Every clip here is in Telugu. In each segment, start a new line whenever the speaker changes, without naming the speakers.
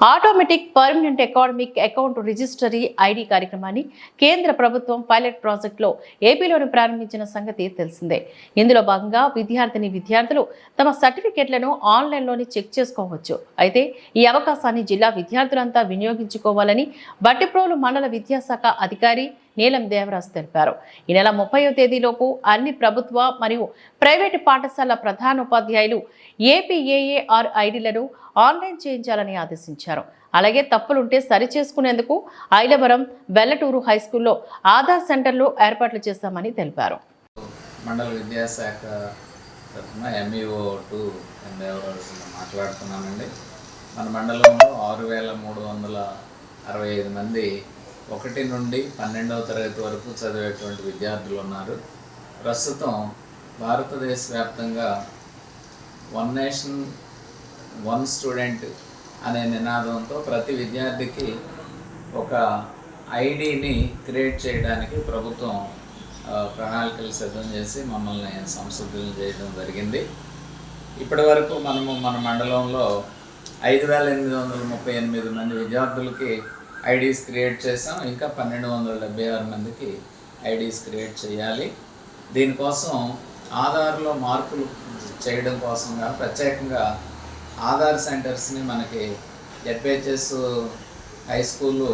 Automatic permanent academic account registry ID కార్యక్రమాన్ని కేంద్ర ప్రభుత్వం పైలట్ ప్రాజెక్టులో ఏపీలోని ప్రారంభించిన సంగతి తెలిసిందే. ఇందులో భాగంగా విద్యార్థిని విద్యార్థులు తమ సర్టిఫికెట్లను ఆన్లైన్లోనే చెక్ చేసుకోవచ్చు. అయితే ఈ అవకాశాన్ని జిల్లా విద్యార్థులంతా వినియోగించుకోవాలని బట్టిప్రోలు మండల విద్యాశాఖ అధికారి నీలం దేవరాజు తెలిపారు. ఈ నెల ముప్పయో తేదీలోపు అన్ని ప్రభుత్వ మరియు ప్రైవేటు పాఠశాల ప్రధానోపాధ్యాయులు ఏపీఏఏఆర్ ఐడీలను ఆన్లైన్ చేయించాలని ఆదేశించారు. అలాగే తప్పులుంటే సరిచేసుకునేందుకు ఐలవరం వెల్లటూరు హైస్కూల్లో ఆధార్ సెంటర్లు ఏర్పాట్లు చేశామని తెలిపారు.
మండల విద్యాశాఖ తరఫున ఎంఈఓ టు ఎందేవరాజు మాట్లాడుతున్నానండి మన మండలంలో ఆరు వేల మూడు వందల అరవై ఐదు మంది ఒకటి నుండి పన్నెండవ తరగతి వరకు చదివేటువంటి విద్యార్థులు ఉన్నారు. ప్రస్తుతం భారతదేశ వ్యాప్తంగా వన్ నేషన్ వన్ స్టూడెంట్ అనే నినాదంతో ప్రతి విద్యార్థికి ఒక ఐడిని క్రియేట్ చేయడానికి ప్రభుత్వం ప్రణాళికలు సిద్ధం చేసి మమ్మల్ని సంసిద్ధులు చేయడం జరిగింది. ఇప్పటి వరకు మనము మన మండలంలో ఐదు వేల ఎనిమిది వందల ముప్పై ఎనిమిది మంది విద్యార్థులకి ఐడీస్ క్రియేట్ చేసాం ఇంకా పన్నెండు వందల డెబ్బై ఆరు మందికి ఐడీస్ క్రియేట్ చేయాలి. దీనికోసం ఆధార్లో మార్పులు చేయడం కోసంగా ప్రత్యేకంగా ఆధార్ సెంటర్స్ని మనకి జడ్పిహెచ్ఎస్ హై స్కూలు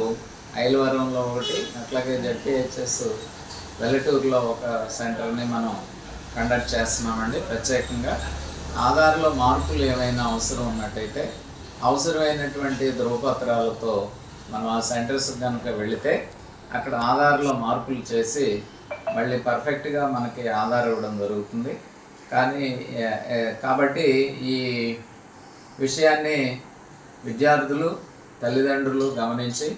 ఐలవరంలో ఒకటి అట్లాగే జడ్పిహెచ్ఎస్ వెల్లటూరులో ఒక సెంటర్ని మనం కండక్ట్ చేస్తున్నామండి. ప్రత్యేకంగా ఆధార్లో మార్పులు ఏమైనా అవసరం ఉన్నట్టయితే అవసరమైనటువంటి ధృవపత్రాలతో మనం ఆ సెంటర్స్ కనుక వెళితే అక్కడ ఆధార్లో మార్పులు చేసి మళ్ళీ పర్ఫెక్ట్గా మనకి ఆధార్ ఇవ్వడం జరుగుతుంది. కానీ కాబట్టి ఈ విషయాన్ని విద్యార్థులు తల్లిదండ్రులు గమనించి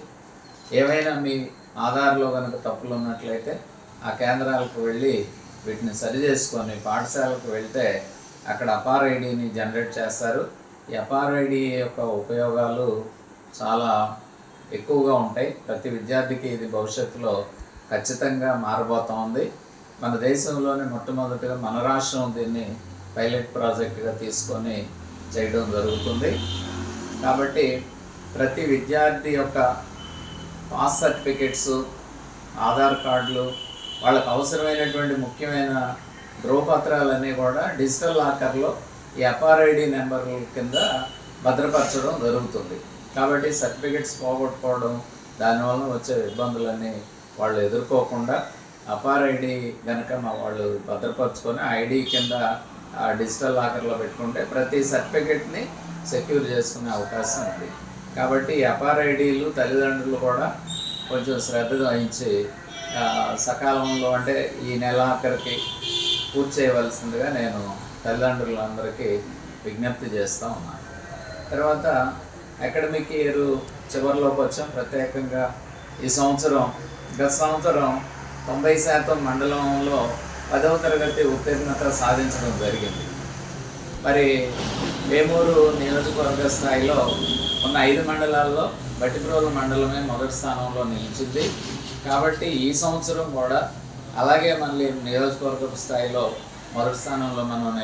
ఏవైనా మీ ఆధార్లో కనుక తప్పులు ఉన్నట్లయితే ఆ కేంద్రాలకు వెళ్ళి వీటిని సరి చేసుకొని పాఠశాలకు వెళ్తే అక్కడ అపార్ ఐడిని జనరేట్ చేస్తారు. ఈ అపార్ ఐడి యొక్క ఉపయోగాలు చాలా ఎక్కువగా ఉంటాయి. ప్రతి విద్యార్థికి ఇది భవిష్యత్తులో ఖచ్చితంగా మారబోతోంది. మన దేశంలోనే మొట్టమొదటిగా మన రాష్ట్రం దీన్ని పైలట్ ప్రాజెక్టుగా తీసుకొని చేయడం జరుగుతుంది. కాబట్టి ప్రతి విద్యార్థి యొక్క పాస్ సర్టిఫికెట్స్ ఆధార్ కార్డులు వాళ్ళకు అవసరమైనటువంటి ముఖ్యమైన ధ్రువపత్రాలన్నీ కూడా డిజిటల్ లాకర్లో ఈ ఎఫ్ఆర్ఐడి నెంబర్ కింద భద్రపరచడం జరుగుతుంది. కాబట్టి సర్టిఫికెట్స్ పోగొట్టుకోవడం దానివల్ల వచ్చే ఇబ్బందులన్నీ వాళ్ళు ఎదుర్కోకుండా అపార్ఐడి కనుక మా వాళ్ళు భద్రపరచుకొని ఐడి కింద ఆ డిజిటల్ లాకర్లో పెట్టుకుంటే ప్రతి సర్టిఫికెట్ని సెక్యూర్ చేసుకునే అవకాశం ఉంది. కాబట్టి అపార్ ఐడీలు తల్లిదండ్రులు కూడా కొంచెం శ్రద్ధ వహించి సకాలంలో అంటే ఈ నెల ఆఖరికి పూర్తి చేయవలసిందిగా నేను తల్లిదండ్రులందరికీ విజ్ఞప్తి చేస్తూ ఉన్నాను. తర్వాత అకాడమిక్ ఇయర్ చివరిలోకి వచ్చాం. ప్రత్యేకంగా ఈ సంవత్సరం గత సంవత్సరం తొంభై శాతం మండలంలో పదవ తరగతి ఉత్తీర్ణత సాధించడం జరిగింది. మరి వేమూరు నియోజకవర్గ స్థాయిలో ఉన్న ఐదు మండలాల్లో బట్టిప్రోలు మండలమే మొదటి స్థానంలో నిలిచింది. కాబట్టి ఈ సంవత్సరం కూడా అలాగే మళ్ళీ నియోజకవర్గ స్థాయిలో మొదటి స్థానంలో మనం నిల